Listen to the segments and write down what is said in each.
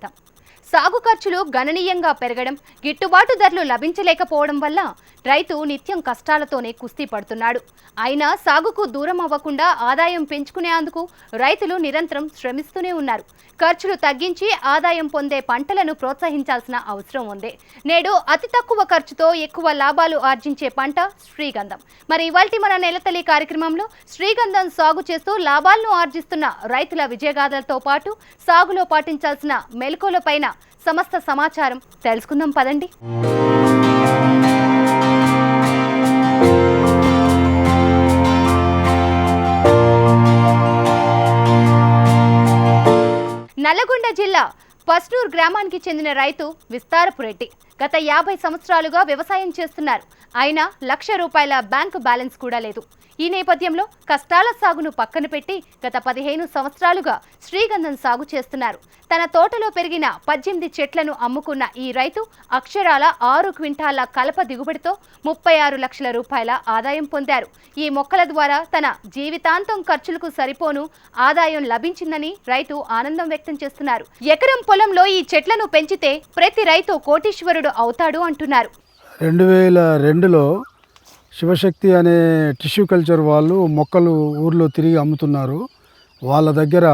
た。సాగు ఖర్చులు గణనీయంగా పెరగడం గిట్టుబాటు ధరలు లభించలేకపోవడం వల్ల రైతు నిత్యం కష్టాలతోనే కుస్తీ పడుతున్నాడు. అయినా సాగుకు దూరం అవ్వకుండా ఆదాయం పెంచుకునేందుకు రైతులు నిరంతరం శ్రమిస్తూనే ఉన్నారు. ఖర్చులు తగ్గించి ఆదాయం పొందే పంటలను ప్రోత్సహించాల్సిన అవసరం ఉంది. నేడు అతి తక్కువ ఖర్చుతో ఎక్కువ లాభాలు ఆర్జించే పంట శ్రీగంధం. మరి ఇవాళ మన నెలతల్లి కార్యక్రమంలో శ్రీగంధం సాగు చేస్తూ లాభాలను ఆర్జిస్తున్న రైతుల విజయగాథలతో పాటు సాగులో పాటించాల్సిన మెలకులపైన సమస్త సమాచారం తెలుసుకుందాం పదండి. నల్లగొండ జిల్లా పస్నూర్ గ్రామానికి చెందిన రైతు విస్తారపు రెడ్డి. గత యాభై సంవత్సరాలుగా వ్యవసాయం చేస్తున్నారు. అయినా లక్ష రూపాయల బ్యాంకు బ్యాలెన్స్ కూడా లేదు. ఈ నేపథ్యంలో కష్టాల సాగును పక్కన పెట్టి గత పదిహేను సంవత్సరాలుగా శ్రీగంధం సాగు చేస్తున్నారు. తన తోటలో పెరిగిన పద్దెనిమిది చెట్లను అమ్ముకున్న ఈ రైతు అక్షరాల ఆరు క్వింటాల కలప దిగుబడితో ముప్పై ఆరు లక్షల రూపాయల ఆదాయం పొందారు. ఈ మొక్కల ద్వారా తన జీవితాంతం ఖర్చులకు సరిపోను ఆదాయం లభించిందని రైతు ఆనందం వ్యక్తం చేస్తున్నారు. ఎకరం పొలంలో ఈ చెట్లను పెంచితే ప్రతి రైతు కోటీశ్వరుడు అవుతాడు అంటున్నారు. రెండు వేల రెండులో శివశక్తి అనే టిష్యూ కల్చర్ వాళ్ళు మొక్కలు ఊర్లో తిరిగి అమ్ముతున్నారు. వాళ్ళ దగ్గర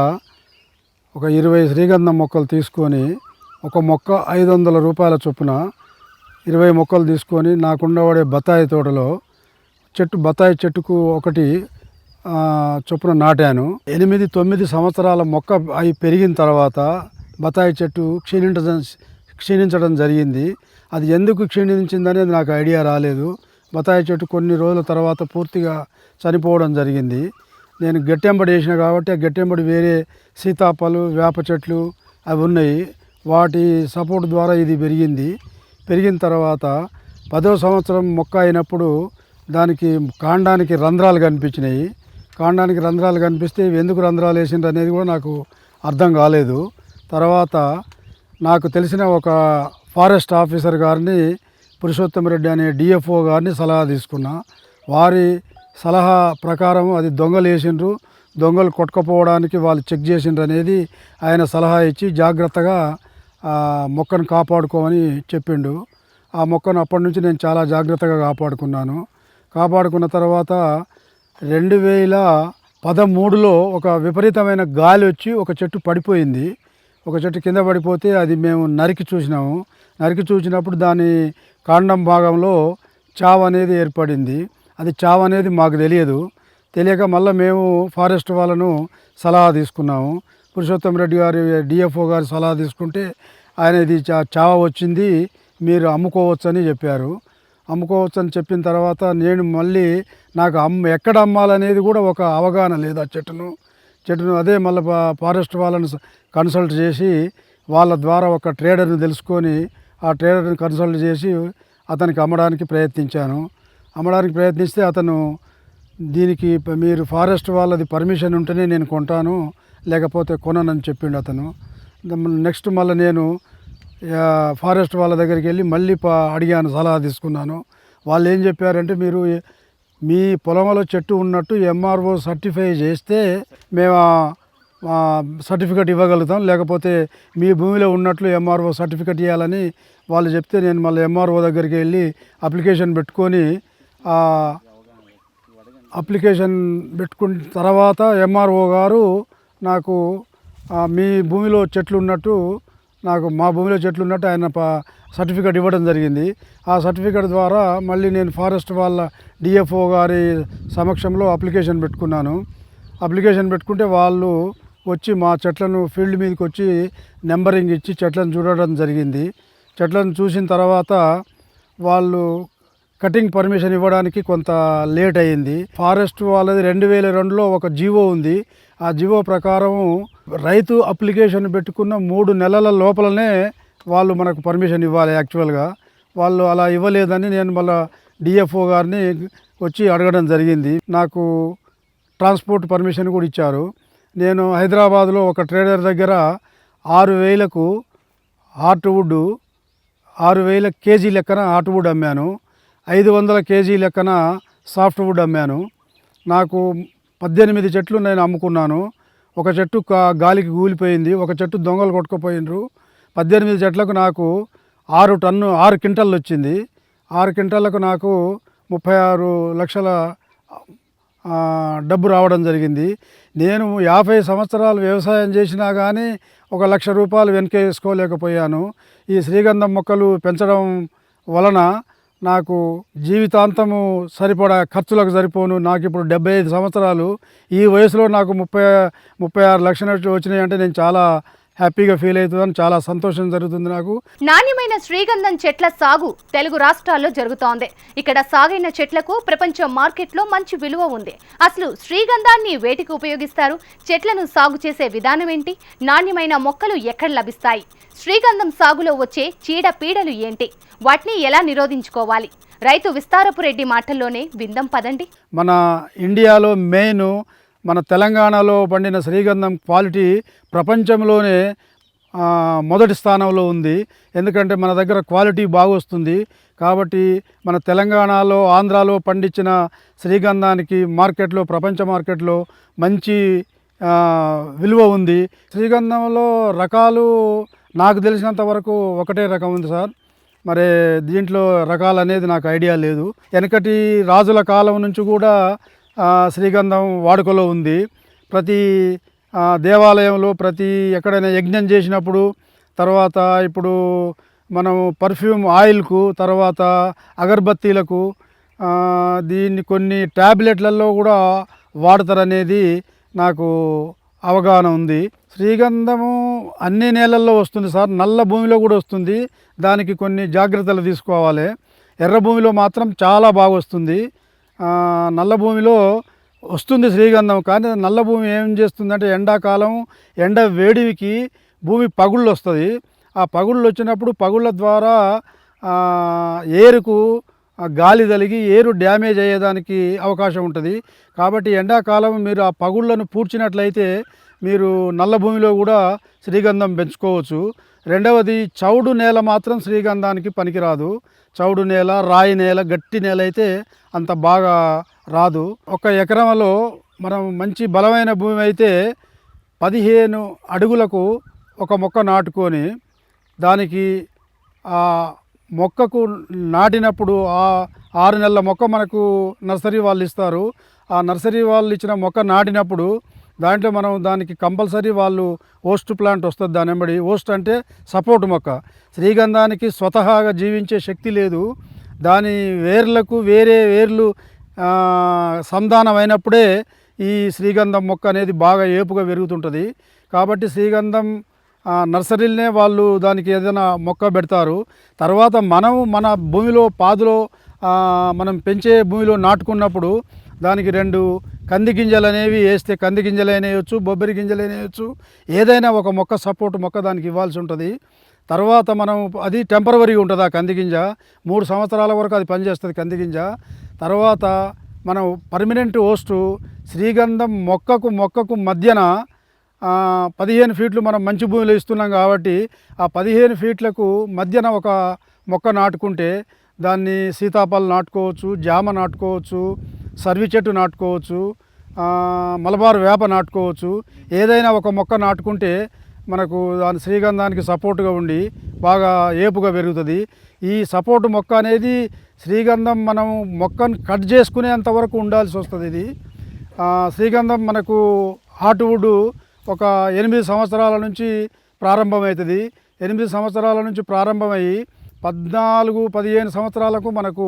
ఒక ఇరవై శ్రీగంధం మొక్కలు తీసుకొని ఒక మొక్క ఐదు వందల రూపాయల చొప్పున ఇరవై మొక్కలు తీసుకొని నాకుండవాడే బత్తాయి తోటలో చెట్టు బత్తాయి చెట్టుకు ఒకటి చొప్పున నాటాను. ఎనిమిది తొమ్మిది సంవత్సరాల మొక్క అవి పెరిగిన తర్వాత బత్తాయి చెట్టు క్షీణించ క్షీణించడం జరిగింది. అది ఎందుకు క్షీణించిందనేది నాకు ఐడియా రాలేదు. బత్తాయి చెట్టు కొన్ని రోజుల తర్వాత పూర్తిగా చనిపోవడం జరిగింది. నేను గట్టెంబడి వేసిన కాబట్టి ఆ గట్టెంబడి వేరే సీతాపలు వేప చెట్లు అవి ఉన్నాయి. వాటి సపోర్ట్ ద్వారా ఇది పెరిగింది. పెరిగిన తర్వాత పదో సంవత్సరం మొక్క అయినప్పుడు దానికి కాండానికి రంధ్రాలు కనిపించినాయి. కాండానికి రంధ్రాలు కనిపిస్తే ఎందుకు రంధ్రాలు వేసిండ్రు అనేది కూడా నాకు అర్థం కాలేదు. తర్వాత నాకు తెలిసిన ఒక ఫారెస్ట్ ఆఫీసర్ గారిని పురుషోత్తమ రెడ్డి అనే డిఎఫ్ఓ గారిని సలహా తీసుకున్నా. వారి సలహా ప్రకారం అది దొంగలు వేసిండ్రు. దొంగలు కొట్టుకపోవడానికి వాళ్ళు చెక్ చేసిండ్రు అనేది ఆయన సలహా ఇచ్చి జాగ్రత్తగా మొక్కను కాపాడుకోమని చెప్పిండు. ఆ మొక్కను అప్పటి నుంచి నేను చాలా జాగ్రత్తగా కాపాడుకున్నాను. కాపాడుకున్న తర్వాత రెండు వేల పదమూడులో ఒక విపరీతమైన గాలి వచ్చి ఒక చెట్టు పడిపోయింది. ఒక చెట్టు కింద పడిపోతే అది మేము నరికి చూసినాము. నరికి చూసినప్పుడు దాని కాండం భాగంలో చావు అనేది ఏర్పడింది. అది చావు అనేది మాకు తెలియదు. తెలియక మళ్ళీ మేము ఫారెస్ట్ వాళ్ళను సలహా తీసుకున్నాము. పురుషోత్తం రెడ్డి గారి డిఎఫ్ఓ గారు సలహా తీసుకుంటే ఆయన ఇది చా చావ వచ్చింది మీరు అమ్ముకోవచ్చని చెప్పారు. అమ్ముకోవచ్చు అని చెప్పిన తర్వాత నేను మళ్ళీ నాకు అమ్మ ఎక్కడ అమ్మాలనేది కూడా ఒక అవగాహన లేదు ఆ చెట్టును. చెట్టును అదే మళ్ళీ ఫారెస్ట్ వాళ్ళని స- కన్సల్ట్ చేసి వాళ్ళ ద్వారా ఒక ట్రేడర్ని తెలుసుకొని ఆ ట్రేడర్ని కన్సల్ట్ చేసి అతనికి అమ్మడానికి ప్రయత్నించాను. అమ్మడానికి ప్రయత్నిస్తే అతను దీనికి మీరు ఫారెస్ట్ వాళ్ళది పర్మిషన్ ఉంటేనే నేను కొంటాను లేకపోతే కొననని చెప్పిండు అతను. నెక్స్ట్ మళ్ళీ నేను ఫారెస్ట్ వాళ్ళ దగ్గరికి వెళ్ళి మళ్ళీ అడిగాను సలహా తీసుకున్నాను. వాళ్ళు ఏం చెప్పారంటే మీరు మీ పొలంలో చెట్టు ఉన్నట్టు ఎంఆర్ఓ సర్టిఫై చేస్తే మేము సర్టిఫికెట్ ఇవ్వగలుగుతాం. లేకపోతే మీ భూమిలో ఉన్నట్లు ఎంఆర్ఓ సర్టిఫికెట్ ఇవ్వాలని వాళ్ళు చెప్తే నేను మళ్ళీ ఎంఆర్ఓ దగ్గరికి వెళ్ళి అప్లికేషన్ పెట్టుకొని అప్లికేషన్ పెట్టుకున్న తర్వాత ఎంఆర్ఓ గారు నాకు మీ భూమిలో చెట్లు ఉన్నట్టు నాకు మా భూమిలో చెట్లు ఉన్నట్టు ఆయన సర్టిఫికేట్ సర్టిఫికెట్ ఇవ్వడం జరిగింది. ఆ సర్టిఫికెట్ ద్వారా మళ్ళీ నేను ఫారెస్ట్ వాళ్ళ డిఎఫ్ఓ గారి సమక్షంలో అప్లికేషన్ పెట్టుకున్నాను. అప్లికేషన్ పెట్టుకుంటే వాళ్ళు వచ్చి మా చెట్లను ఫీల్డ్ మీదకి వచ్చి నెంబరింగ్ ఇచ్చి చెట్లను చూడడం జరిగింది. చెట్లను చూసిన తర్వాత వాళ్ళు కటింగ్ పర్మిషన్ ఇవ్వడానికి కొంత లేట్ అయ్యింది ఫారెస్ట్ వాళ్ళది రెండు వేల రెండులో ఒక జీవో ఉంది. ఆ జీవో ప్రకారం రైతు అప్లికేషన్ పెట్టుకున్న మూడు నెలల లోపలనే వాళ్ళు మనకు పర్మిషన్ ఇవ్వాలి యాక్చువల్గా. వాళ్ళు అలా ఇవ్వలేదని నేను మళ్ళీ డిఎఫ్ఓ గారిని వచ్చి అడగడం జరిగింది. నాకు ట్రాన్స్పోర్ట్ పర్మిషన్ కూడా ఇచ్చారు. నేను హైదరాబాద్లో ఒక ట్రేడర్ దగ్గర ఆరు వేలకు హార్ట్వుడ్ ఆరు వేల కేజీ లెక్కన హార్ట్వుడ్ అమ్మాను. ఐదు వందల కేజీ లెక్కన సాఫ్ట్వుడ్ అమ్మాను. నాకు పద్దెనిమిది చెట్లు నేను అమ్ముకున్నాను. ఒక చెట్టు గాలికి కూలిపోయింది ఒక చెట్టు దొంగలు కొట్టుకుపోయినరు పద్దెనిమిది చెట్లకు నాకు ఆరు టన్ను ఆరు క్వింటల్ వచ్చింది. ఆరు క్వింటల్లకు నాకు ముప్పై ఆరు లక్షల డబ్బు రావడం జరిగింది. నేను యాభై సంవత్సరాలు వ్యవసాయం చేసినా కానీ ఒక లక్ష రూపాయలు వెనకేసుకోలేకపోయాను ఈ శ్రీగంధం మొక్కలు పెంచడం వలన నాకు జీవితాంతము సరిపడా ఖర్చులకు సరిపోను. నాకు ఇప్పుడు డెబ్బై ఐదు సంవత్సరాలు. ఈ వయసులో నాకు ముప్పై ముప్పై ఆరు లక్షలు వచ్చినాయి అంటే నేను చాలా హ్యాపీగా ఫీల్ అవుతుందని చాలా సంతోషం జరుగుతుంది నాకు. నాణ్యమైన శ్రీగంధం చెట్ల సాగు తెలుగు రాష్ట్రాల్లో జరుగుతోంది. ఇక్కడ సాగైన చెట్లకు ప్రపంచ మార్కెట్లో మంచి విలువ ఉంది. అసలు శ్రీగంధాన్ని వేటికి ఉపయోగిస్తారు? చెట్లను సాగు చేసే విధానం ఏంటి? నాణ్యమైన మొక్కలు ఎక్కడ లభిస్తాయి? శ్రీగంధం సాగులో వచ్చే చీడ పీడలు ఏంటి? వాటిని ఎలా నిరోధించుకోవాలి? రైతు విస్తారపు రెడ్డి మాటల్లోనే విందం పదండి. మన ఇండియాలో మెయిన్ మన తెలంగాణలో పండిన శ్రీగంధం క్వాలిటీ ప్రపంచంలోనే మొదటి స్థానంలో ఉంది. ఎందుకంటే మన దగ్గర క్వాలిటీ బాగొస్తుంది. కాబట్టి మన తెలంగాణలో ఆంధ్రాలో పండించిన శ్రీగంధానికి మార్కెట్లో ప్రపంచ మార్కెట్లో మంచి విలువ ఉంది. శ్రీగంధంలో రకాలు నాకు తెలిసినంత వరకు ఒకటే రకం ఉంది సార్. మరి దీంట్లో రకాలు అనేది నాకు ఐడియా లేదు. వెనకటి రాజుల కాలం నుంచి కూడా శ్రీగంధం వాడుకలో ఉంది. ప్రతి దేవాలయంలో ప్రతి ఎక్కడైనా యజ్ఞం చేసినప్పుడు తర్వాత ఇప్పుడు మనం పర్ఫ్యూమ్ ఆయిల్కు తర్వాత అగరబత్తీలకు దీన్ని కొన్ని ట్యాబ్లెట్లలో కూడా వాడతారనేది నాకు అవగాహన ఉంది. శ్రీగంధము అన్ని నేలల్లో వస్తుంది సార్. నల్ల భూమిలో కూడా వస్తుంది. దానికి కొన్ని జాగ్రత్తలు తీసుకోవాలి. ఎర్ర భూమిలో మాత్రం చాలా బాగా వస్తుంది. నల్ల భూమిలో వస్తుంది శ్రీగంధం. కానీ నల్ల భూమి ఏం చేస్తుందంటే ఎండాకాలం ఎండ వేడికి భూమి పగుళ్ళు వస్తుంది. ఆ పగుళ్ళు వచ్చినప్పుడు పగుళ్ళ ద్వారా ఏరుకు గాలి తలిగి ఏరు డ్యామేజ్ అయ్యేదానికి అవకాశం ఉంటుంది. కాబట్టి ఎండాకాలం మీరు ఆ పగుళ్ళను పూడ్చినట్లయితే మీరు నల్ల భూమిలో కూడా శ్రీగంధం పెంచుకోవచ్చు. రెండవది చౌడు నేల మాత్రం శ్రీగంధానికి పనికిరాదు. చౌడు నేల రాయి నేల గట్టి నేల అయితే అంత బాగా రాదు. ఒక ఎకరంలో మనం మంచి బలమైన భూమి అయితే పదిహేను అడుగులకు ఒక మొక్క నాటుకొని దానికి ఆ మొక్కకు నాటినప్పుడు ఆ ఆరు నెలల మొక్క మనకు నర్సరీ వాళ్ళు ఇస్తారు. ఆ నర్సరీ వాళ్ళు ఇచ్చిన మొక్క నాటినప్పుడు దాంట్లో మనం దానికి కంపల్సరీ వాళ్ళు ఓస్ట్ ప్లాంట్ వస్తుంది దాని వెంబడి. ఓస్ట్ అంటే సపోర్ట్ మొక్క. శ్రీగంధానికి స్వతహాగా జీవించే శక్తి లేదు. దాని వేర్లకు వేరే వేర్లు సంధానమైనప్పుడే సంధానం అయినప్పుడే ఈ శ్రీగంధం మొక్క అనేది బాగా ఏపుగా పెరుగుతుంటుంది. కాబట్టి శ్రీగంధం నర్సరీలనే వాళ్ళు దానికి ఏదైనా మొక్క పెడతారు. తర్వాత మనం మన భూమిలో పాదులో మనం పెంచే భూమిలో నాటుకున్నప్పుడు దానికి రెండు కంది గింజలు అనేవి వేస్తే కంది గింజలు అయినాయొచ్చు బొబ్బరి గింజలు వేయచ్చు ఏదైనా ఒక మొక్క సపోర్ట్ మొక్క దానికి ఇవ్వాల్సి ఉంటుంది. తర్వాత మనం అది టెంపరవరీగా ఉంటుంది ఆ కంది గింజ. మూడు సంవత్సరాల వరకు అది పనిచేస్తుంది కంది గింజ. తర్వాత మనం పర్మనెంట్ హోస్టు శ్రీగంధం మొక్కకు మొక్కకు మధ్యన పదిహేను ఫీట్లు మనం మంచి భూమిలో ఇస్తున్నాం కాబట్టి ఆ పదిహేను ఫీట్లకు మధ్యన ఒక మొక్క నాటుకుంటే దాన్ని సీతాఫలం నాటుకోవచ్చు జామ నాటుకోవచ్చు సర్వి చెట్టు నాటుకోవచ్చు మలబారు వేప నాటుకోవచ్చు. ఏదైనా ఒక మొక్క నాటుకుంటే మనకు దాని శ్రీగంధానికి సపోర్టుగా ఉండి బాగా ఏపుగా పెరుగుతుంది. ఈ సపోర్ట్ మొక్క అనేది శ్రీగంధం మనం మొక్కను కట్ చేసుకునేంత వరకు ఉండాల్సి వస్తుంది ఇది. శ్రీగంధం మనకు హార్ట్వుడ్ ఒక ఎనిమిది సంవత్సరాల నుంచి ప్రారంభమవుతుంది. ఎనిమిది సంవత్సరాల నుంచి ప్రారంభమయ్యి పద్నాలుగు పదిహేను సంవత్సరాలకు మనకు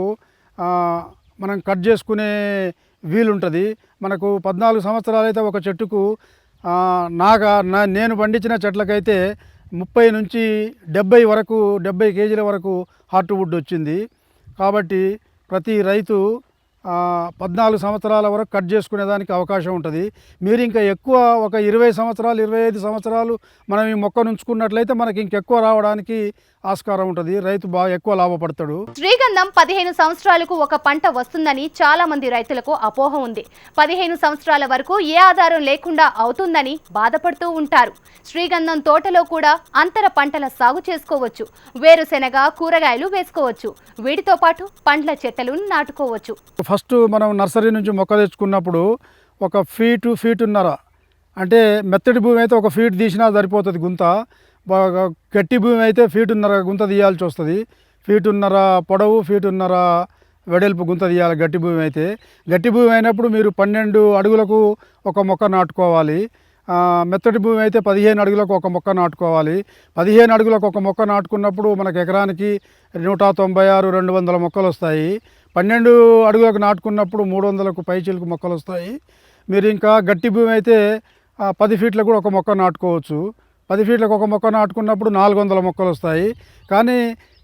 మనం కట్ చేసుకునే వీలుంటుంది. మనకు పద్నాలుగు సంవత్సరాలు అయితే ఒక చెట్టుకు నాగా నా నేను పండించిన చెట్లకైతే ముప్పై నుంచి డెబ్బై వరకు డెబ్బై కేజీల వరకు హార్ట్వుడ్ వచ్చింది. కాబట్టి ప్రతి రైతు పద్నాలుగు సంవత్సరాల వరకు కట్ చేసుకునేదానికి అవకాశం ఉంటుంది. మీరు ఇంకా ఎక్కువ ఒక ఇరవై సంవత్సరాలు ఇరవై ఐదు సంవత్సరాలు మనం ఈ మొక్కను ఉంచుకున్నట్లయితే మనకి ఇంకెక్కువ రావడానికి ఆస్కారం ఉంటుంది. రైతు బాగా ఎక్కువ లాభపడతాడు. శ్రీగంధం పదిహేను సంవత్సరాలకు ఒక పంట వస్తుందని చాలా మంది రైతులకు అపోహ ఉంది. పదిహేను సంవత్సరాల వరకు ఏ ఆధారం లేకుండా అవుతుందని బాధపడుతూ ఉంటారు. శ్రీగంధం తోటలో కూడా అంతర పంటల సాగు చేసుకోవచ్చు. వేరుశెనగ కూరగాయలు వేసుకోవచ్చు. వీటితో పాటు పండ్ల చెట్టలు నాటుకోవచ్చు. ఫస్ట్ మనం నర్సరీ నుంచి మొక్క తెచ్చుకున్నప్పుడు ఒక ఫీటు ఫీటున్నర. అంటే మెత్తడి భూమి అయితే ఒక ఫీట్ తీసినా సరిపోతుంది గుంత. బాగా గట్టి భూమి అయితే ఫీటున్నర గుంత తీయాల్సి వస్తుంది. ఫీటున్నర పొడవు ఫీటున్నర వెడల్పు గుంత తీయాలి గట్టి భూమి అయితే. గట్టి భూమి అయినప్పుడు మీరు పన్నెండు అడుగులకు ఒక మొక్క నాటుకోవాలి. మెత్తటి భూమి అయితే పదిహేను అడుగులకు ఒక మొక్క నాటుకోవాలి. పదిహేను అడుగులకు ఒక మొక్క నాటుకున్నప్పుడు మనకు ఎకరానికి నూట తొంభై ఆరు రెండు వందల మొక్కలు వస్తాయి. పన్నెండు అడుగులకు నాటుకున్నప్పుడు మూడు వందలకు పైచిలకు మొక్కలు వస్తాయి మీరు ఇంకా గట్టి భూమి అయితే పది ఫీట్లకు కూడా ఒక మొక్క నాటుకోవచ్చు. పది ఫీట్లకు ఒక మొక్క నాటుకున్నప్పుడు నాలుగు వందల మొక్కలు వస్తాయి కానీ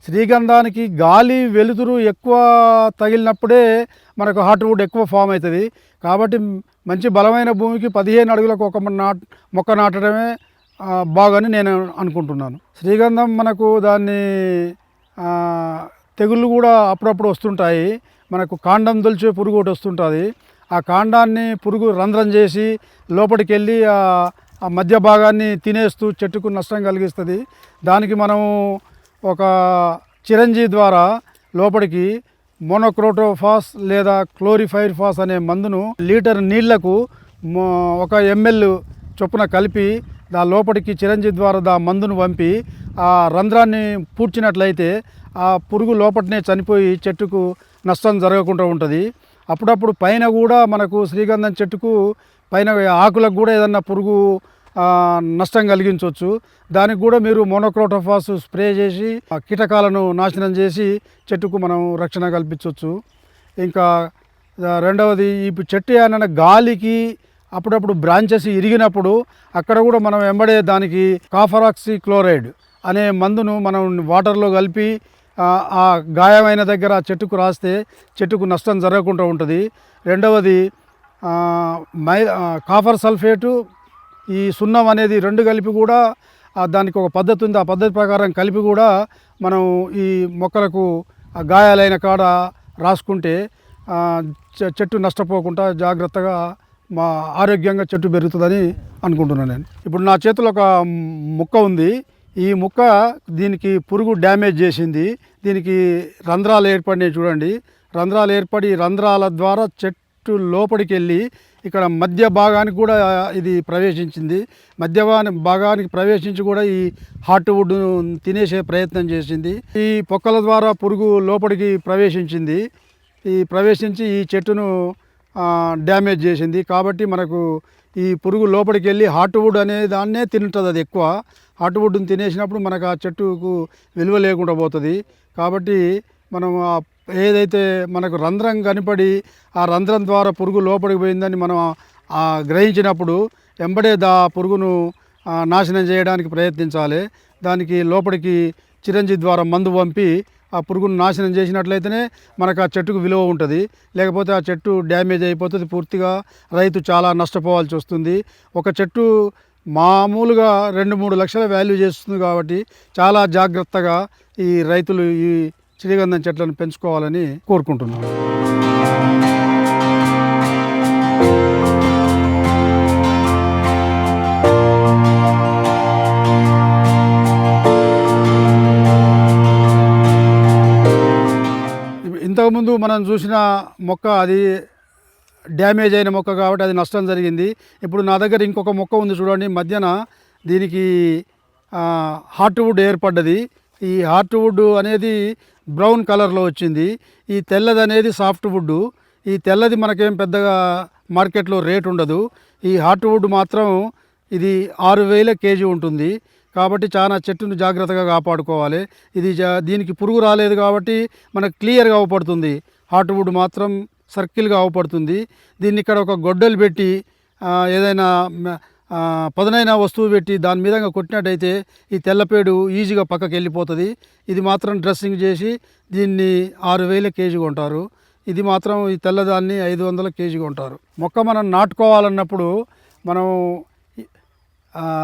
శ్రీగంధానికి గాలి వెలుతురు ఎక్కువ తగిలినప్పుడే మనకు హార్ట్వుడ్ ఎక్కువ ఫామ్ అవుతుంది. కాబట్టి మంచి బలమైన భూమికి పదిహేను అడుగులకు ఒక నాట్ మొక్క నాటడమే బాగని నేను అనుకుంటున్నాను. శ్రీగంధం మనకు దాన్ని తెగుళ్ళు కూడా అప్పుడప్పుడు వస్తుంటాయి. మనకు కాండం దొలిచే పురుగు ఒకటి వస్తుంటుంది. ఆ కాండాన్ని పురుగు రంధ్రం చేసి లోపలికి వెళ్ళి ఆ మధ్య భాగాన్ని తినేస్తూ చెట్టుకు నష్టం కలిగిస్తుంది. దానికి మనము ఒక చిరంజీ ద్వారా లోపలికి మోనోక్రోటోఫాస్ లేదా క్లోరిఫైర్ ఫాస్ అనే మందును లీటర్ నీళ్ళకు ఒక ఎంఎల్ చొప్పున కలిపి దా లోపలికి చిరంజీ ద్వారా దా మందును పంపి ఆ రంధ్రాన్ని పూడ్చినట్లయితే ఆ పురుగు లోపటనే చనిపోయి చెట్టుకు నష్టం జరగకుండా ఉంటుంది. అప్పుడప్పుడు పైన కూడా మనకు శ్రీగంధం చెట్టుకు పైన ఆకులకు కూడా ఏదన్నా పురుగు నష్టం కలిగించవచ్చు దానికి కూడా మీరు మోనోక్రోటోఫాస్ స్ప్రే చేసి ఆ కీటకాలను నాశనం చేసి చెట్టుకు మనం రక్షణ కల్పించవచ్చు ఇంకా రెండవది ఈ చెట్టు ఏమైనా గాలికి అప్పుడప్పుడు బ్రాంచెస్ ఇరిగినప్పుడు అక్కడ కూడా మనం వెంబడే దానికి కాఫరాక్సి క్లోరైడ్ అనే మందును మనం వాటర్లో కలిపి ఆ, గాయమైన దగ్గర ఆ చెట్టుకు రాస్తే చెట్టుకు నష్టం జరగకుండా ఉంటుంది. రెండవది మై కాపర్ కాఫర్ సల్ఫేటు ఈ సున్నం అనేది రెండు కలిపి కూడా దానికి ఒక పద్ధతి ఉంది. ఆ పద్ధతి ప్రకారం కలిపి కూడా మనం ఈ మొక్కలకు ఆ గాయాలైన కాడ రాసుకుంటే చె- చెట్టు నష్టపోకుండా జాగ్రత్తగా మా ఆరోగ్యంగా చెట్టు పెరుగుతుందని అనుకుంటున్నాను నేను. ఇప్పుడు నా చేతిలో ఒక ముక్క ఉంది. ఈ ముక్క దీనికి పురుగు డ్యామేజ్ చేసింది. దీనికి రంధ్రాలు ఏర్పడినాయి చూడండి. రంధ్రాలు ఏర్పడి రంధ్రాల ద్వారా చెట్టు లోపలికి వెళ్ళి ఇక్కడ మధ్య భాగానికి కూడా ఇది ప్రవేశించింది. మధ్య భాగానికి ప్రవేశించి కూడా ఈ హార్ట్ వుడ్ తినేసే ప్రయత్నం చేసింది. ఈ పొక్కల ద్వారా పురుగు లోపలికి ప్రవేశించింది. ఈ ప్రవేశించి ఈ చెట్టును డ్యామేజ్ చేసింది. కాబట్టి మనకు ఈ పురుగు లోపలికి వెళ్ళి హార్ట్వుడ్ అనే దాన్నే తింటుంది అది ఎక్కువ. హార్ట్వుడ్ని తినేసినప్పుడు మనకు ఆ చెట్టుకు విలువ లేకుండా పోతుంది. కాబట్టి మనం ఆ ఏదైతే మనకు రంధ్రం కనపడి ఆ రంధ్రం ద్వారా పురుగు లోపలికి పోయిందని మనం గ్రహించినప్పుడు ఎంబడే దా పురుగును నాశనం చేయడానికి ప్రయత్నించాలి. దానికి లోపలికి చిరంజీవి ద్వారా మందు పంపి ఆ పురుగును నాశనం చేసినట్లయితేనే మనకు ఆ చెట్టుకు విలువ ఉంటుంది. లేకపోతే ఆ చెట్టు డ్యామేజ్ అయిపోతుంది. పూర్తిగా రైతు చాలా నష్టపోవాల్సి వస్తుంది. ఒక చెట్టు మామూలుగా రెండు మూడు లక్షల వాల్యూ చేస్తుంది కాబట్టి చాలా జాగ్రత్తగా ఈ రైతులు ఈ శ్రీగంధం చెట్లను పెంచుకోవాలని కోరుకుంటున్నాను. ఇంతకుముందు మనం చూసిన మొక్క అది డ్యామేజ్ అయిన మొక్క కాబట్టి అది నష్టం జరిగింది. ఇప్పుడు నా దగ్గర ఇంకొక మొక్క ఉంది చూడండి. మధ్యన దీనికి హార్ట్వుడ్ ఏర్పడ్డది. ఈ హార్ట్వుడ్ అనేది బ్రౌన్ కలర్లో వచ్చింది. ఈ తెల్లది అనేది సాఫ్ట్వుడ్. ఈ తెల్లది మనకేం పెద్దగా మార్కెట్లో రేట్ ఉండదు. ఈ హార్ట్వుడ్ మాత్రం ఇది ఆరు వేల కేజీ ఉంటుంది. కాబట్టి చాలా చెట్టును జాగ్రత్తగా కాపాడుకోవాలి. ఇది జా- దీనికి పురుగు రాలేదు కాబట్టి మనకు క్లియర్గా అవపడుతుంది. హార్ట్వుడ్ మాత్రం సర్కిల్గా అవపడుతుంది. దీన్ని ఇక్కడ ఒక గొడ్డలు పెట్టి ఏదైనా పదనైన పదునైన వస్తువు పెట్టి దాని మీద కొట్టినట్టయితే ఈ తెల్లపేడు ఈజీగా పక్కకి వెళ్ళిపోతుంది. ఇది మాత్రం డ్రెస్సింగ్ చేసి దీన్ని ఆరు వేల కేజీ కొంటారు. ఇది మాత్రం ఈ తెల్లదాన్ని ఐదు వందల కేజీ కొంటారు. మొక్క మనం నాటుకోవాలన్నప్పుడు మనం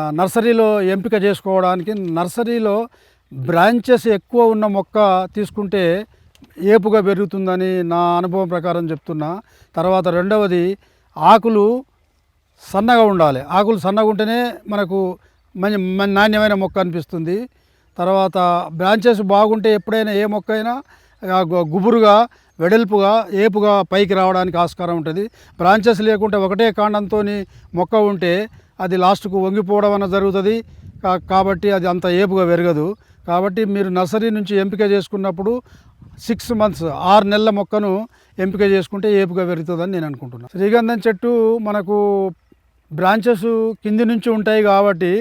నర్సరీలో ఎంపిక చేసుకోవడానికి నర్సరీలో బ్రాంచెస్ ఎక్కువ ఉన్న మొక్క తీసుకుంటే ఏపుగా పెరుగుతుందని నా అనుభవం ప్రకారం చెప్తున్నా. తర్వాత రెండవది ఆకులు సన్నగా ఉండాలి. ఆకులు సన్నగా ఉంటేనే మనకు మంచి నాణ్యమైన మొక్క అనిపిస్తుంది. తర్వాత బ్రాంచెస్ బాగుంటే ఎప్పుడైనా ఏ మొక్క అయినా గు- గుబురుగా వెడల్పుగా ఏపుగా పైకి రావడానికి ఆస్కారం ఉంటుంది. బ్రాంచెస్ లేకుంటే ఒకటే కాండంతో మొక్క ఉంటే అది లాస్ట్కు వంగిపోవడం అన్న జరుగుతుంది. కాబట్టి అది అంత ఏపుగా పెరగదు. కాబట్టి మీరు నర్సరీ నుంచి ఎంపిక చేసుకున్నప్పుడు సిక్స్ మంత్స్ ఆరు నెలల మొక్కను ఎంపిక చేసుకుంటే ఏపుగా పెరుగుతుందని నేను అనుకుంటున్నాను శ్రీగంధం చెట్టు మనకు బ్రాంచెస్ కింది నుంచి ఉంటాయి కాబట్టి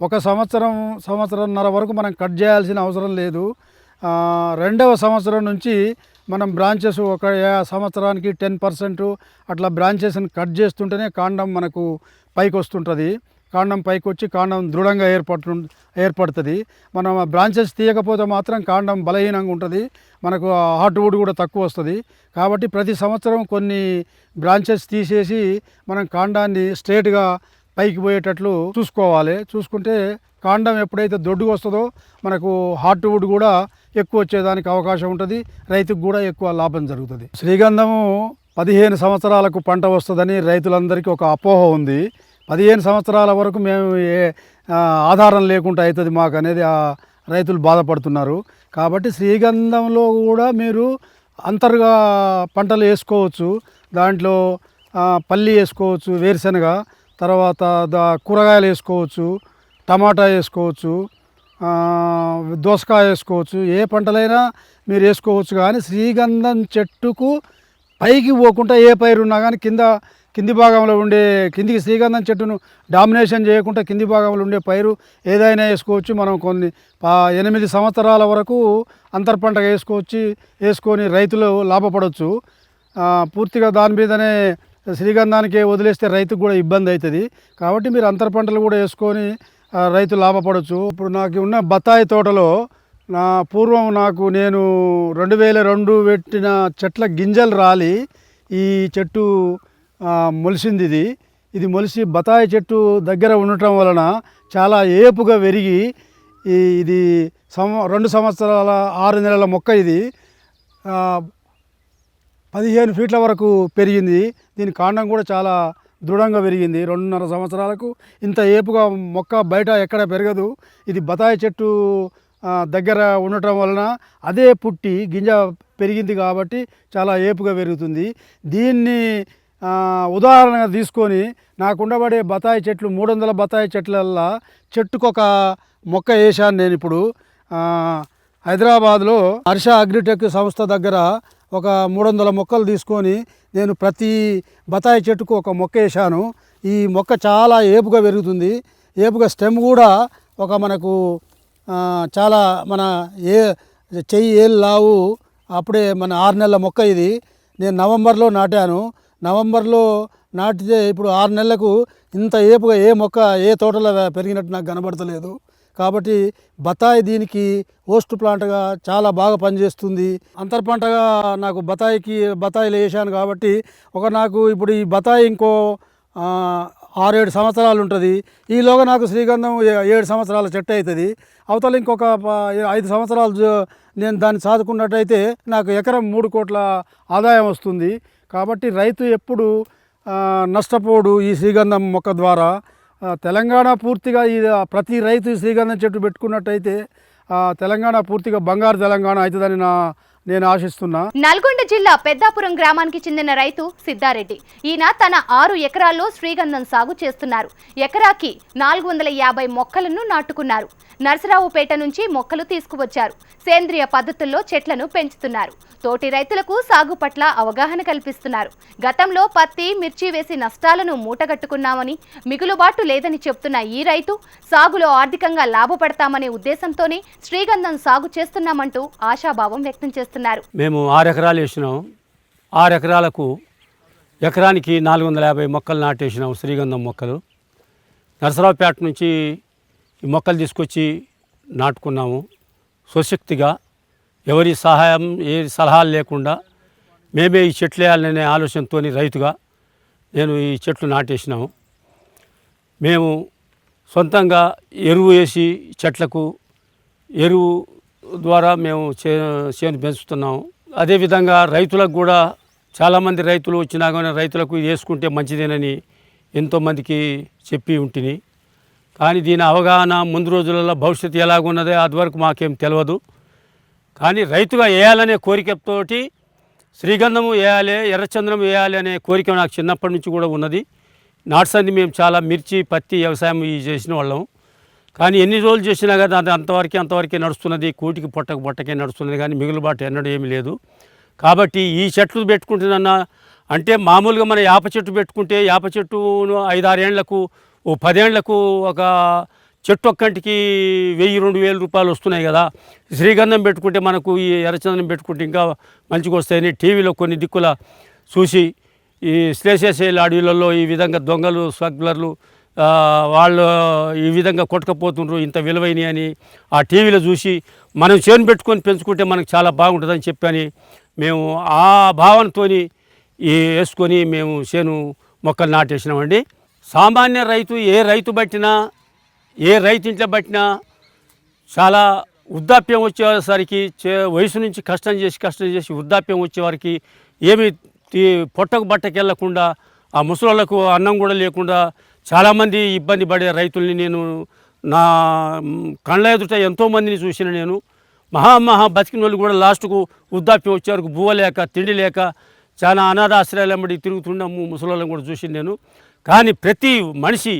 ఒక సంవత్సరం సంవత్సరంన్నర వరకు మనం కట్ చేయాల్సిన అవసరం లేదు. రెండవ సంవత్సరం నుంచి మనం బ్రాంచెస్ ఒక సంవత్సరానికి టెన్ పర్సెంట్ అట్లా బ్రాంచెస్ని కట్ చేస్తుంటేనే కాండం మనకు పైకి వస్తుంటుంది. కాండం పైకి వచ్చి కాండం దృఢంగా ఏర్పడు ఏర్పడుతుంది. మనం ఆ బ్రాంచెస్ తీయకపోతే మాత్రం కాండం బలహీనంగా ఉంటుంది. మనకు హార్డ్వుడ్ కూడా తక్కువ వస్తుంది. కాబట్టి ప్రతి సంవత్సరం కొన్ని బ్రాంచెస్ తీసేసి మనం కాండాన్ని స్ట్రేట్గా పైకి పోయేటట్లు చూసుకోవాలి. చూసుకుంటే కాండం ఎప్పుడైతే దొడ్డుకు వస్తుందో మనకు హార్ట్ వుడ్ కూడా ఎక్కువ వచ్చేదానికి అవకాశం ఉంటుంది. రైతుకు కూడా ఎక్కువ లాభం జరుగుతుంది. శ్రీగంధము పదిహేను సంవత్సరాలకు పంట వస్తుందని రైతులందరికీ ఒక అపోహ ఉంది. పదిహేను సంవత్సరాల వరకు మేము ఏ ఆధారం లేకుండా అవుతుంది మాకు అనేది ఆ రైతులు బాధపడుతున్నారు. కాబట్టి శ్రీగంధంలో కూడా మీరు అంతర్గా పంటలు వేసుకోవచ్చు. దాంట్లో పల్లి వేసుకోవచ్చు వేరుశనగ తర్వాత దా కూరగాయలు వేసుకోవచ్చు టమాటా వేసుకోవచ్చు దోసకాయ వేసుకోవచ్చు ఏ పంటలైనా మీరు వేసుకోవచ్చు. కానీ శ్రీగంధం చెట్టుకు పైకి పోకుండా ఏ పైరు ఉన్నా కానీ కింద కింది భాగంలో ఉండే కిందికి శ్రీగంధం చెట్టును డామినేషన్ చేయకుండా కింది భాగంలో ఉండే పైరు ఏదైనా వేసుకోవచ్చు. మనం కొన్ని ఎనిమిది సంవత్సరాల వరకు అంతర్ పంటగా వేసుకోవచ్చు వేసుకొని రైతులు లాభపడవచ్చు పూర్తిగా దాని మీదనే శ్రీగంధానికి వదిలేస్తే రైతుకు కూడా ఇబ్బంది అవుతుంది. కాబట్టి మీరు అంతర పంటలు కూడా వేసుకొని రైతు లాభపడవచ్చు ఇప్పుడు నాకు ఉన్న బత్తాయి తోటలో నా పూర్వం నాకు నేను రెండు వేల రెండు పెట్టిన చెట్ల గింజలు రాలి ఈ చెట్టు మొలిసింది ఇది. ఇది మొలిసి బత్తాయి చెట్టు దగ్గర ఉండటం వలన చాలా ఏపుగా పెరిగి ఈ ఇది సంవ రెండు సంవత్సరాల ఆరు నెలల మొక్క ఇది. పదిహేను ఫీట్ల వరకు పెరిగింది. దీని కాండం కూడా చాలా దృఢంగా పెరిగింది. రెండున్నర సంవత్సరాలకు ఇంత ఏపుగా మొక్క బయట ఎక్కడ పెరగదు. ఇది బతాయి చెట్టు దగ్గర ఉండటం వలన అదే పుట్టి గింజ పెరిగింది కాబట్టి చాలా ఏపుగా పెరుగుతుంది. దీన్ని ఉదాహరణగా తీసుకొని నాకు ఉండబడే బతాయి చెట్లు మూడు వందల బతాయి చెట్లల్లో చెట్టుకొక మొక్క వేశాను నేను ఇప్పుడు. హైదరాబాద్లో హర్ష అగ్రిటెక్ సంస్థ దగ్గర ఒక మూడు వందల మొక్కలు తీసుకొని నేను ప్రతి బతాయి చెట్టుకు ఒక మొక్క వేసాను ఈ మొక్క చాలా ఏపుగా పెరుగుతుంది. ఏపుగా స్టెమ్ కూడా ఒక మనకు చాలా మన ఏ చెయ్యి ఏళ్ళు లావు అప్పుడే మన ఆరు నెలల మొక్క ఇది. నేను నవంబర్లో నాటాను. నవంబర్లో నాటితే ఇప్పుడు ఆరు నెలలకు ఇంత ఏపుగా ఏ మొక్క ఏ తోటలో పెరిగినట్టు నాకు కనబడతలేదు. కాబట్టి బత్తాయి దీనికి హోస్ట్ ప్లాంట్గా చాలా బాగా పనిచేస్తుంది. అంతర్ పంటగా నాకు బత్తాయికి బత్తాయిలు వేసాను కాబట్టి ఒక నాకు ఇప్పుడు ఈ బత్తాయి ఇంకో ఆరేడు సంవత్సరాలు ఉంటుంది. ఈలోగా నాకు శ్రీగంధం ఏడు సంవత్సరాల చెట్టు అవుతుంది అవతల ఇంకొక ఐదు సంవత్సరాలు నేను దాన్ని సాదుకున్నట్టయితే నాకు ఎకరం మూడు కోట్ల ఆదాయం వస్తుంది. కాబట్టి రైతు ఎప్పుడు నష్టపోడు ఈ శ్రీగంధం మొక్క ద్వారా. తెలంగాణ పూర్తిగా ఈ ప్రతి రైతు శ్రీగంధం చెట్టు పెట్టుకున్నట్టయితే తెలంగాణ పూర్తిగా బంగారు తెలంగాణ అవుతుందని నా నేను ఆశిస్తున్నా. నల్గొండ జిల్లా పెద్దాపురం గ్రామానికి చెందిన రైతు సిద్ధారెడ్డి. ఈయన తన ఆరు ఎకరాల్లో శ్రీగంధం సాగు చేస్తున్నారు. ఎకరాకి నాలుగు వందల యాభై మొక్కలను నాటుకున్నారు. నరసరావుపేట నుంచి మొక్కలు తీసుకువచ్చారు. సేంద్రియ పద్ధతుల్లో చెట్లను పెంచుతున్నారు. తోటి రైతులకు సాగు పట్ల అవగాహన కల్పిస్తున్నారు. గతంలో పత్తి మిర్చి వేసి నష్టాలను మూటగట్టుకున్నామని మిగులుబాటు లేదని చెప్తున్న ఈ రైతు సాగులో ఆర్థికంగా లాభపడతామనే ఉద్దేశంతోనే శ్రీగంధం సాగు చేస్తున్నామంటూ ఆశాభావం వ్యక్తం చేస్తున్నారు. మేము ఆరు ఎకరాలు వేసినాం. ఆరు ఎకరాలకు ఎకరానికి నాలుగు వందల యాభై మొక్కలు నాటేసినాం శ్రీగంధం మొక్కలు. నరసరావుపేట నుంచి ఈ మొక్కలు తీసుకొచ్చి నాటుకున్నాము. స్వశక్తిగా ఎవరి సహాయం ఏ సలహాలు లేకుండా మేమే ఈ చెట్లు వేయాలనే ఆలోచనతో రైతుగా నేను ఈ చెట్లు నాటేసినాము. మేము సొంతంగా ఎరువు వేసి చెట్లకు ఎరువు ద్వారా మేము చే చేను పెంచుతున్నాము. అదేవిధంగా రైతులకు కూడా చాలామంది రైతులు వచ్చినా కానీ రైతులకు వేసుకుంటే మంచిదేనని ఎంతోమందికి చెప్పి ఉంటిని. కానీ దీని అవగాహన ముందు రోజులలో భవిష్యత్తు ఎలాగున్నదో అది వరకు మాకేం తెలియదు కానీ రైతుగా వేయాలనే కోరికతోటి శ్రీగంధము వేయాలి ఎర్రచంద్రం వేయాలి అనే కోరిక నాకు చిన్నప్పటి నుంచి కూడా ఉన్నది. నాట్సంది మేము చాలా మిర్చి పత్తి వ్యవసాయం చేసిన వాళ్ళం. కానీ ఎన్ని రోజులు చేసినా కానీ అది అంతవరకే అంతవరకే నడుస్తున్నది. కూటికి పొట్టకు పొట్టకే నడుస్తున్నది కానీ మిగులుబాటు ఎన్నడూ ఏమీ లేదు. కాబట్టి ఈ చెట్లు పెట్టుకుంటున్నా అంటే మామూలుగా మన యాప చెట్టు పెట్టుకుంటే యాప చెట్టును ఐదారేళ్ళకు ఓ పదేళ్ళకు ఒక చెట్టు ఒక్కంటికి వెయ్యి రెండు వేల రూపాయలు వస్తున్నాయి కదా. శ్రీగంధం పెట్టుకుంటే మనకు ఈ ఎర్రచందనం పెట్టుకుంటే ఇంకా మంచిగా వస్తాయని టీవీలో కొన్ని దిక్కుల చూసి ఈ శ్లేషశైల అడవులలో ఈ విధంగా దొంగలు స్మగ్లర్లు వాళ్ళు ఈ విధంగా కొట్టుకపోతుండ్రు ఇంత విలువైనవి అని ఆ టీవీలో చూసి మనం చేను పెట్టుకొని పెంచుకుంటే మనకు చాలా బాగుంటుందని చెప్పని మేము ఆ భావనతోని ఈ వేసుకొని మేము చేను మొక్కలు నాటేసినామండి. సామాన్య రైతు ఏ రైతు పట్టినా ఏ రైతు ఇంట్లో పట్టినా చాలా వృద్ధాప్యం వచ్చేసరికి చే- వయసు నుంచి కష్టం చేసి కష్టం చేసి వృద్ధాప్యం వచ్చేవారికి ఏమి పొట్టకు బట్టకెళ్ళకుండా ఆ ముసలోళ్ళకు అన్నం కూడా లేకుండా చాలామంది ఇబ్బంది పడే రైతుల్ని నేను నా కళ్ళ ఎదుట ఎంతోమందిని చూసిన నేను మహా మహా బతికిన వాళ్ళు కూడా లాస్ట్కు వృద్ధాప్యం వచ్చేవరకు భూవ లేక తిండి లేక చాలా అనాథాశ్రయాలమ్మడి తిరుగుతున్నాము ముసలోళ్ళని కూడా చూసి నేను. కానీ ప్రతి మనిషి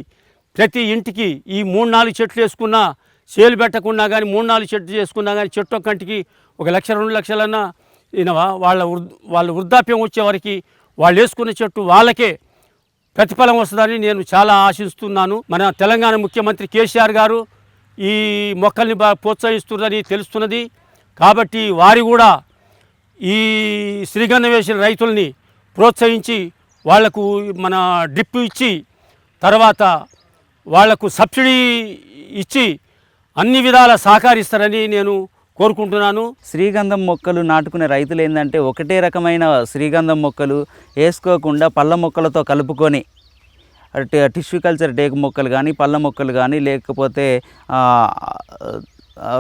ప్రతి ఇంటికి ఈ మూడు నాలుగు చెట్లు వేసుకున్నా సేలు పెట్టకుండా కానీ మూడు నాలుగు చెట్లు చేసుకున్నా కానీ చెట్టు ఒక్కంటికి ఒక లక్ష రెండు లక్షలన్నా ఈయనవా వాళ్ళ వృద్ వాళ్ళ వృద్ధాప్యం వచ్చేవారికి వాళ్ళు వేసుకున్న చెట్టు వాళ్ళకే ప్రతిఫలం వస్తుందని నేను చాలా ఆశిస్తున్నాను. మన తెలంగాణ ముఖ్యమంత్రి కేసీఆర్ గారు ఈ మొక్కల్ని బాగా ప్రోత్సహిస్తున్నారని తెలుస్తున్నది. కాబట్టి వారి కూడా ఈ శ్రీగంధం వేసిన రైతుల్ని ప్రోత్సహించి వాళ్ళకు మన డ్రిప్ ఇచ్చి తర్వాత వాళ్ళకు సబ్సిడీ ఇచ్చి అన్ని విధాల సహకరిస్తారని నేను కోరుకుంటున్నాను. శ్రీగంధం మొక్కలు నాటుకునే రైతులు ఏంటంటే ఒకటే రకమైన శ్రీగంధం మొక్కలు వేసుకోకుండా పళ్ళ మొక్కలతో కలుపుకొని టిష్యూ కల్చర్ టేకు మొక్కలు కానీ పళ్ళ మొక్కలు కానీ లేకపోతే ఆ,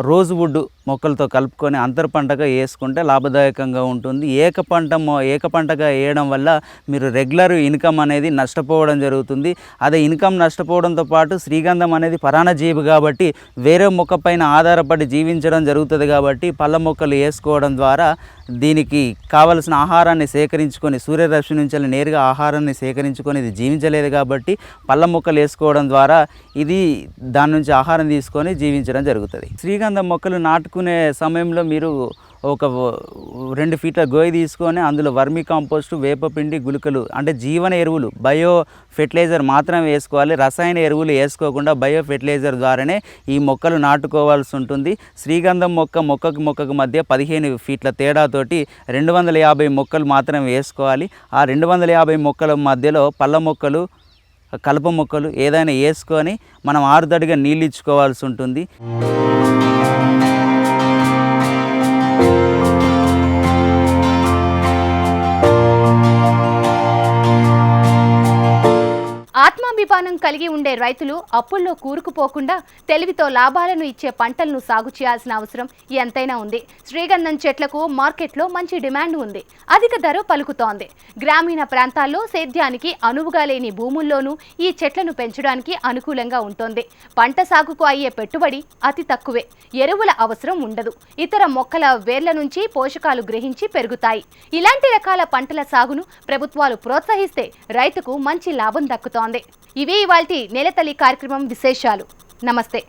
రోజ్ వుడ్ మొక్కలతో కలుపుకొని అంతర పంటగా వేసుకుంటే లాభదాయకంగా ఉంటుంది. ఏక పంట మొ- ఏక పంటగా వేయడం వల్ల మీరు రెగ్యులర్ ఇన్కమ్ అనేది నష్టపోవడం జరుగుతుంది. అదే ఇన్కమ్ నష్టపోవడంతో పాటు శ్రీగంధం అనేది పరాణజీవి కాబట్టి వేరే మొక్క పైన ఆధారపడి జీవించడం జరుగుతుంది కాబట్టి పళ్ళ మొక్కలు వేసుకోవడం ద్వారా దీనికి కావలసిన ఆహారాన్ని సేకరించుకొని సూర్యరశ్మి నుంచి నేరుగా ఆహారాన్ని సేకరించుకొని ఇది జీవించలేదు కాబట్టి పళ్ళ మొక్కలు వేసుకోవడం ద్వారా ఇది దాని నుంచి ఆహారం తీసుకొని జీవించడం జరుగుతుంది. శ్రీగంధం మొక్కలు నాటుకునే సమయంలో మీరు ఒక రెండు ఫీట్ల గోయి తీసుకొని అందులో వర్మి కాంపోస్ట్ వేపపిండి గుళికలు అంటే జీవన ఎరువులు బయో ఫెర్టిలైజర్ మాత్రం వేసుకోవాలి. రసాయన ఎరువులు వేసుకోకుండా బయో ఫెర్టిలైజర్ ద్వారానే ఈ మొక్కలు నాటుకోవాల్సి ఉంటుంది. శ్రీగంధం మొక్క మొక్కకు మొక్కకు మధ్య పదిహేను ఫీట్ల తేడాతోటి రెండు వందల యాభై మొక్కలు మాత్రం వేసుకోవాలి. ఆ రెండు వందల యాభై మొక్కల మధ్యలో పళ్ళ మొక్కలు కలప మొక్కలు ఏదైనా వేసుకొని మనం ఆరుదడిగా నీళ్ళు ఇచ్చుకోవాల్సి ఉంటుంది. ఆత్మాభిమానం కలిగి ఉండే రైతులు అప్పుల్లో కూరుకుపోకుండా తెలివితో లాభాలను ఇచ్చే పంటలను సాగు చేయాల్సిన అవసరం ఎంతైనా ఉంది. శ్రీగంధం చెట్లకు మార్కెట్లో మంచి డిమాండ్ ఉంది. అధిక ధర పలుకుతోంది. గ్రామీణ ప్రాంతాల్లో సేద్యానికి అనువుగా లేని భూముల్లోనూ ఈ చెట్లను పెంచడానికి అనుకూలంగా ఉంటుంది. పంట సాగుకు అయ్యే పెట్టుబడి అతి తక్కువే. ఎరువుల అవసరం ఉండదు. ఇతర మొక్కల వేర్ల నుంచి పోషకాలు గ్రహించి పెరుగుతాయి. ఇలాంటి రకాల పంటల సాగును ప్రభుత్వాలు ప్రోత్సహిస్తే రైతుకు మంచి లాభం దక్కుతోంది. ఇవి ఇవాళ నేలతల్లి కార్యక్రమం విశేషాలు. నమస్తే.